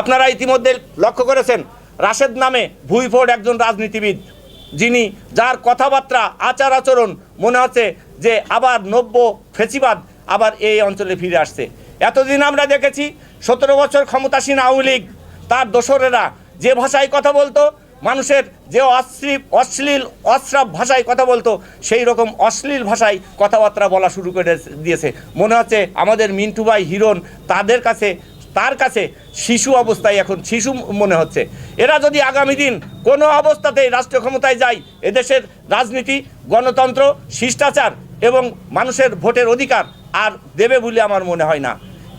আপনারা ইতিমধ্যে লক্ষ্য করেছেন, রাশেদ নামে ভুইফোর্ড একজন রাজনীতিবিদ, যিনি যার কথাবার্তা, আচার আচরণ মনে হচ্ছে যে আবার নব্য ফেসিবাদ আবার এই অঞ্চলে ফিরে আসছে। এতদিন আমরা দেখেছি সতেরো বছর ক্ষমতাসীন আওয়ামী লীগ, তার দোসরেরা যে ভাষায় কথা বলতো, মানুষের যে অশ্লীল অশ্লীল, অশ্রাব ভাষায় কথা বলতো, সেই রকম অশ্লীল ভাষায় কথাবার্তা বলা শুরু করে দিয়েছে। মনে হচ্ছে আমাদের মিন্টু ভাই হিরণ তাদের কাছে তার কাছে শিশু অবস্থায় এখন শিশু মনে হচ্ছে। এরা যদি আগামী দিন কোনো অবস্থাতেই রাষ্ট্র ক্ষমতায় যায়, এদেশের রাজনীতি, গণতন্ত্র, শিষ্টাচার এবং মানুষের ভোটের অধিকার আর দেবে বলে আমার মনে হয় না।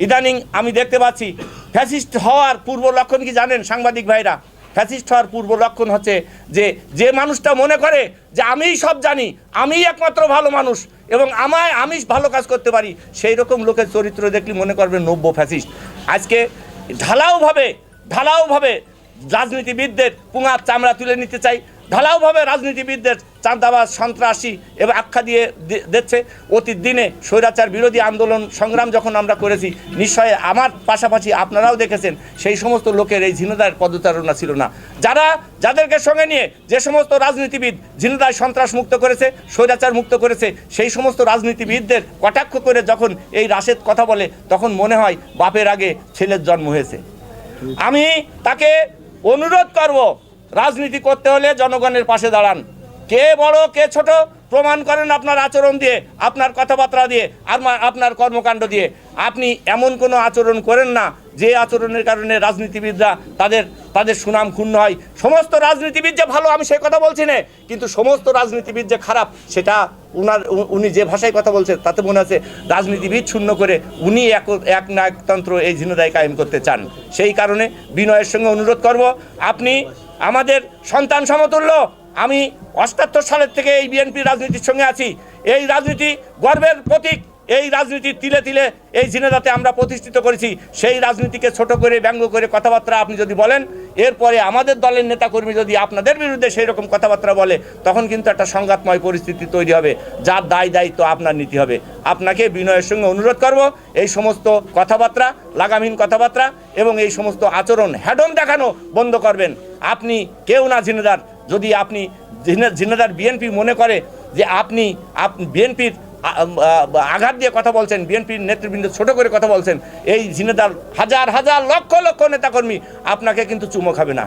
ইদানিং আমি দেখতে পাচ্ছি ফ্যাসিস্ট হওয়ার পূর্ব লক্ষণ কি জানেন সাংবাদিক ভাইরা? ফ্যাসিস্ট হওয়ার পূর্ব লক্ষণ হচ্ছে যে যে মানুষটা মনে করে যে আমিই সব জানি, আমিই একমাত্র ভালো মানুষ এবং আমায় আমি ভালো কাজ করতে পারি, সেই রকম লোকের চরিত্র দেখলে মনে করবে নব্য ফ্যাসিস্ট। আজকে ঢালাওভাবে ঢালাওভাবে রাজনীতিবিদদের পুঙার চামড়া তুলে নিতে চাই ঢালাওভাবে রাজনীতিবিদদের চাঁদাবাজ, সন্ত্রাসী এবং আখ্যা দিয়ে দিচ্ছে। অতীত দিনে স্বৈরাচার বিরোধী আন্দোলন সংগ্রাম যখন আমরা করেছি, নিশ্চয়ই আমার পাশাপাশি আপনারাও দেখেছেন, সেই সমস্ত লোকের এই ঝিনদার পদচারণা ছিল না। যারা, যাদেরকে সঙ্গে নিয়ে যে সমস্ত রাজনীতিবিদ ঝিনদায় সন্ত্রাস মুক্ত করেছে, স্বৈরাচার মুক্ত করেছে, সেই সমস্ত রাজনীতিবিদদের কটাক্ষ করে যখন এই রাশেদ কথা বলে, তখন মনে হয় বাপের আগে ছেলের জন্ম হয়েছে। আমি তাকে অনুরোধ করব রাজনীতি করতে হলে জনগণের পাশে দাঁড়ান। কে বড়, কে ছোট, প্রমাণ করেন আপনার আচরণ দিয়ে, আপনার কথাবার্তা দিয়ে, আর আপনার কর্মকাণ্ড দিয়ে। আপনি এমন কোনো আচরণ করেন না, যে আচরণের কারণে রাজনীতিবিদরা তাদের তাদের সুনাম ক্ষুণ্ণ হয়। সমস্ত রাজনীতিবিদ যে ভালো, আমি সেই কথা বলছি না। কিন্তু সমস্ত রাজনীতিবিদ যে খারাপ, সেটা উনার উনি যে ভাষায় কথা বলছেন তাতে মনে আছে রাজনীতিবিদ শূন্য করে উনি এক এক নায়কতন্ত্র এই ঝিনদায় কায়েম করতে চান। সেই কারণে বিনয়ের সঙ্গে অনুরোধ করব, আপনি আমাদের সন্তান সমতুল্য। আমি অষ্টাত্তর সালের থেকে এই বিএনপি রাজনীতির সঙ্গে আছি। এই রাজনীতি গর্বের প্রতীক। এই রাজনীতির তিলে তিলে এই জিনেদাতে আমরা প্রতিষ্ঠিত করেছি, সেই রাজনীতিকে ছোট করে ব্যঙ্গ করে কথাবার্তা আপনি যদি বলেন, এরপরে আমাদের দলের নেতাকর্মী যদি আপনাদের বিরুদ্ধে সেই রকম কথাবার্তা বলে, তখন কিন্তু একটা সংঘাতময় পরিস্থিতি তৈরি হবে, যার দায় দায়িত্ব আপনার নিতে হবে। আপনাকে বিনয়ের সঙ্গে অনুরোধ করব, এই সমস্ত কথাবার্তা, লাগামহীন কথাবার্তা এবং এই সমস্ত আচরণ হ্যাডম দেখানো বন্ধ করবেন। আপনি কেউ না জিনেদার যদি আপনি জিনেদার বিএনপি মনে করে যে আপনি, বিএনপির আঘাত দিয়ে কথা বলছেন, বিএনপির নেতৃবৃন্দ ছোট করে কথা বলছেন, এই জিনেদার হাজার হাজার লক্ষ লক্ষ নেতাকর্মী আপনাকে কিন্তু চুমো খাবে না।